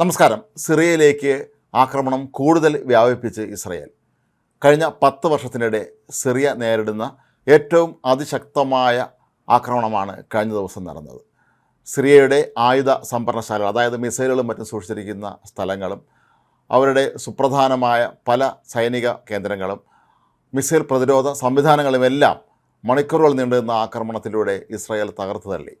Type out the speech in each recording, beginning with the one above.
നമസ്കാരം. സിറിയയിലേക്ക് ആക്രമണം കൂടുതൽ വ്യാപിപ്പിച്ച് ഇസ്രയേൽ. കഴിഞ്ഞ പത്ത് വർഷത്തിനിടെ സിറിയ നേരിടുന്ന ഏറ്റവും അതിശക്തമായ ആക്രമണമാണ് കഴിഞ്ഞ ദിവസം നടന്നത്. സിറിയയുടെ ആയുധ സംഭരണശാല അതായത് മിസൈലുകളും മറ്റും സൂക്ഷിച്ചിരിക്കുന്ന സ്ഥലങ്ങളും അവരുടെ സുപ്രധാനമായ പല സൈനിക കേന്ദ്രങ്ങളും മിസൈൽ പ്രതിരോധ സംവിധാനങ്ങളുമെല്ലാം മണിക്കൂറുകൾ നീണ്ടുനിന്ന ആക്രമണത്തിലൂടെ ഇസ്രായേൽ തകർത്തു തള്ളി.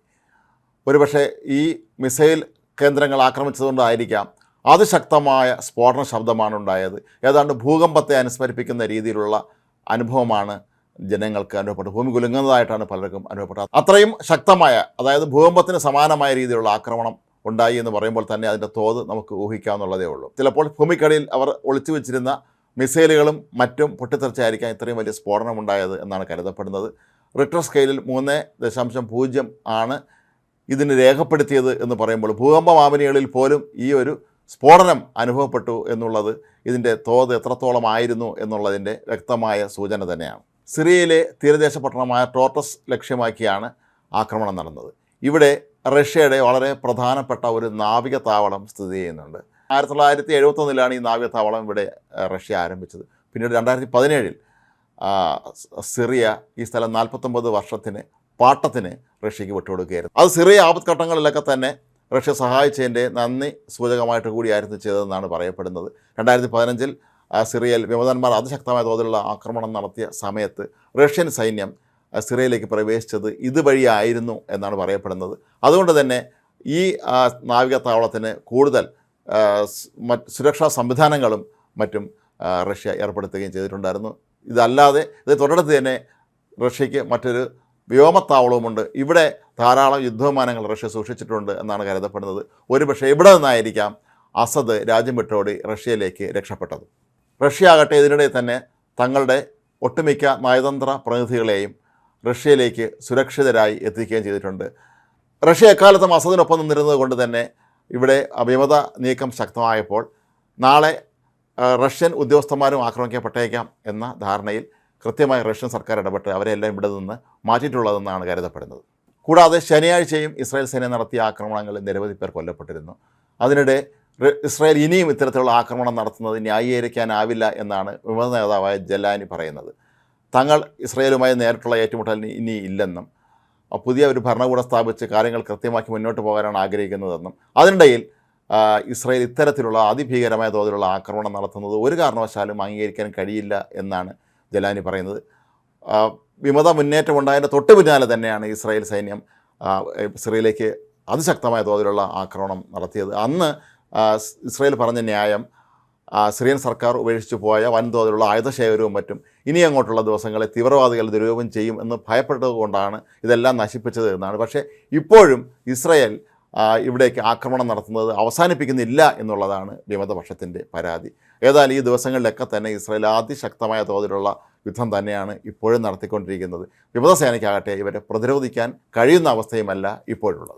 ഒരുപക്ഷെ ഈ മിസൈൽ കേന്ദ്രങ്ങൾ ആക്രമിച്ചതുകൊണ്ടായിരിക്കാം അതിശക്തമായ സ്ഫോടന ശബ്ദമാണ് ഉണ്ടായത്. ഏതാണ്ട് ഭൂകമ്പത്തെ അനുസ്മരിപ്പിക്കുന്ന രീതിയിലുള്ള അനുഭവമാണ് ജനങ്ങൾക്ക് അനുഭവപ്പെട്ടത്. ഭൂമി കുലുങ്ങുന്നതായിട്ടാണ് പലർക്കും അനുഭവപ്പെട്ടത്. അത്രയും ശക്തമായ അതായത് ഭൂകമ്പത്തിന് സമാനമായ രീതിയിലുള്ള ആക്രമണം ഉണ്ടായി എന്ന് പറയുമ്പോൾ തന്നെ അതിന്റെ തോത് നമുക്ക് ഊഹിക്കാവുന്നുള്ളതേ ഉള്ളൂ. ചിലപ്പോൾ ഭൂമിക്കടിയിൽ അവർ ഒളിച്ചു വെച്ചിരുന്ന മിസൈലുകളും മറ്റും പൊട്ടിത്തെറിച്ചായിരിക്കാം ഇത്രയും വലിയ സ്ഫോടനം ഉണ്ടായത് എന്നാണ് കരുതപ്പെടുന്നത്. റിക്ടർ സ്കെയിലിൽ മൂന്ന് ദശാംശം പൂജ്യം ആണ് ഇതിന് രേഖപ്പെടുത്തിയത് എന്ന് പറയുമ്പോൾ ഭൂകമ്പ മാമിനികളിൽ പോലും ഈ ഒരു സ്ഫോടനം അനുഭവപ്പെട്ടു എന്നുള്ളത് ഇതിന്റെ തോത് എത്രത്തോളം ആയിരുന്നു എന്നുള്ളതിന്റെ വ്യക്തമായ സൂചന തന്നെയാണ്. സിറിയയിലെ തീരദേശ പട്ടണമായ ടോർട്ടസ് ലക്ഷ്യമാക്കിയാണ് ആക്രമണം നടന്നത്. ഇവിടെ റഷ്യയുടെ വളരെ പ്രധാനപ്പെട്ട ഒരു നാവിക താവളം സ്ഥിതി ചെയ്യുന്നുണ്ട്. ആയിരത്തി തൊള്ളായിരത്തി എഴുപത്തൊന്നിലാണ് ഈ നാവിക താവളം ഇവിടെ റഷ്യ ആരംഭിച്ചത്. പിന്നീട് രണ്ടായിരത്തി പതിനേഴിൽ സിറിയ ഈ സ്ഥലം നാൽപ്പത്തൊമ്പത് വർഷത്തിന് പാട്ടത്തിന് റഷ്യക്ക് വിട്ടുകൊടുക്കുകയായിരുന്നു. അത് സിറിയ ആപത്ഘട്ടങ്ങളിലൊക്കെ തന്നെ റഷ്യ സഹായിച്ചതിന്റെ നന്ദി സൂചകമായിട്ട് കൂടിയായിരുന്നു ചെയ്തതെന്നാണ് പറയപ്പെടുന്നത്. രണ്ടായിരത്തി പതിനഞ്ചിൽ സിറിയയിൽ വിമതന്മാർ അതിശക്തമായ തോതിലുള്ള ആക്രമണം നടത്തിയ സമയത്ത് റഷ്യൻ സൈന്യം സിറിയയിലേക്ക് പ്രവേശിച്ചത് ഇതുവഴിയായിരുന്നു എന്നാണ് പറയപ്പെടുന്നത്. അതുകൊണ്ട് തന്നെ ഈ നാവിക താവളത്തിന് കൂടുതൽ സുരക്ഷാ സംവിധാനങ്ങളും മറ്റും റഷ്യ ഏർപ്പെടുത്തുകയും ചെയ്തിട്ടുണ്ടായിരുന്നു. ഇതല്ലാതെ ഇത് തൊട്ടടുത്ത് തന്നെ റഷ്യയ്ക്ക് മറ്റൊരു വ്യോമത്താവളവുമുണ്ട്. ഇവിടെ ധാരാളം യുദ്ധവിമാനങ്ങൾ റഷ്യ സൂക്ഷിച്ചിട്ടുണ്ട് എന്നാണ് കരുതപ്പെടുന്നത്. ഒരുപക്ഷെ ഇവിടെ നിന്നായിരിക്കാം അസദ് രാജ്യം വിട്ടോടി റഷ്യയിലേക്ക് രക്ഷപ്പെട്ടത്. റഷ്യ ആകട്ടെ ഇതിനിടെ തന്നെ തങ്ങളുടെ ഒട്ടുമിക്ക നയതന്ത്ര പ്രതിനിധികളെയും റഷ്യയിലേക്ക് സുരക്ഷിതരായി എത്തിക്കുകയും ചെയ്തിട്ടുണ്ട്. റഷ്യ എക്കാലത്തും അസദിനൊപ്പം നിന്നിരുന്നത് കൊണ്ട് തന്നെ ഇവിടെ വിമത നീക്കം ശക്തമായപ്പോൾ നാളെ റഷ്യൻ ഉദ്യോഗസ്ഥന്മാരും ആക്രമിക്കപ്പെട്ടേക്കാം എന്ന ധാരണയിൽ കൃത്യമായി റഷ്യൻ സർക്കാർ ഇടപെട്ട് അവരെല്ലാം ഇവിടെ നിന്ന് മാറ്റിയിട്ടുള്ളതെന്നാണ് കരുതപ്പെടുന്നത്. കൂടാതെ ശനിയാഴ്ചയും ഇസ്രായേൽ സേന നടത്തിയ ആക്രമണങ്ങളിൽ നിരവധി പേർ കൊല്ലപ്പെട്ടിരുന്നു. അതിനിടെ ഇസ്രായേൽ ഇനിയും ഇത്തരത്തിലുള്ള ആക്രമണം നടത്തുന്നത് ന്യായീകരിക്കാനാവില്ല എന്നാണ് വിമത നേതാവായ ജലാനി പറയുന്നത്. തങ്ങൾ ഇസ്രായേലുമായി നേരിട്ടുള്ള ഏറ്റുമുട്ടൽ ഇനി ഇല്ലെന്നും പുതിയ ഒരു ഭരണകൂടം സ്ഥാപിച്ച് കാര്യങ്ങൾ കൃത്യമാക്കി മുന്നോട്ട് പോകാനാണ് ആഗ്രഹിക്കുന്നതെന്നും അതിനിടയിൽ ഇസ്രായേൽ ഇത്തരത്തിലുള്ള അതിഭീകരമായ തോതിലുള്ള ആക്രമണം നടത്തുന്നത് ഒരു കാരണവശാലും അംഗീകരിക്കാൻ കഴിയില്ല എന്നാണ് ജലാനി പറയുന്നത്. വിമത മുന്നേറ്റം ഉണ്ടായതിന്റെ തൊട്ട് പിന്നാലെ തന്നെയാണ് ഇസ്രായേൽ സൈന്യം സിറിയയിലേക്ക് അതിശക്തമായ തോതിലുള്ള ആക്രമണം നടത്തിയത്. അന്ന് ഇസ്രായേൽ പറഞ്ഞ ന്യായം സിറിയൻ സർക്കാർ ഉപേക്ഷിച്ചു പോയ വൻതോതിലുള്ള ആയുധശേഖരവും മറ്റും ഇനി അങ്ങോട്ടുള്ള ദിവസങ്ങളെ തീവ്രവാദികൾ ദുരുപയോഗം ചെയ്യും എന്ന് ഭയപ്പെട്ടതുകൊണ്ടാണ് ഇതെല്ലാം നശിപ്പിച്ചത് എന്നാണ്. പക്ഷേ ഇപ്പോഴും ഇസ്രായേൽ ഇവിടേക്ക് ആക്രമണം നടത്തുന്നത് അവസാനിപ്പിക്കുന്നില്ല എന്നുള്ളതാണ് വിമതപക്ഷത്തിന്റെ പരാതി. ഏതായാലും ഈ ദിവസങ്ങളിലൊക്കെ തന്നെ ഇസ്രായേൽ അതിശക്തമായ തോതിലുള്ള യുദ്ധം തന്നെയാണ് ഇപ്പോഴും നടത്തിക്കൊണ്ടിരിക്കുന്നത്. വിമതസേനയ്ക്കാകട്ടെ ഇവരെ പ്രതിരോധിക്കാൻ കഴിയുന്ന അവസ്ഥയുമല്ല ഇപ്പോഴുള്ളത്.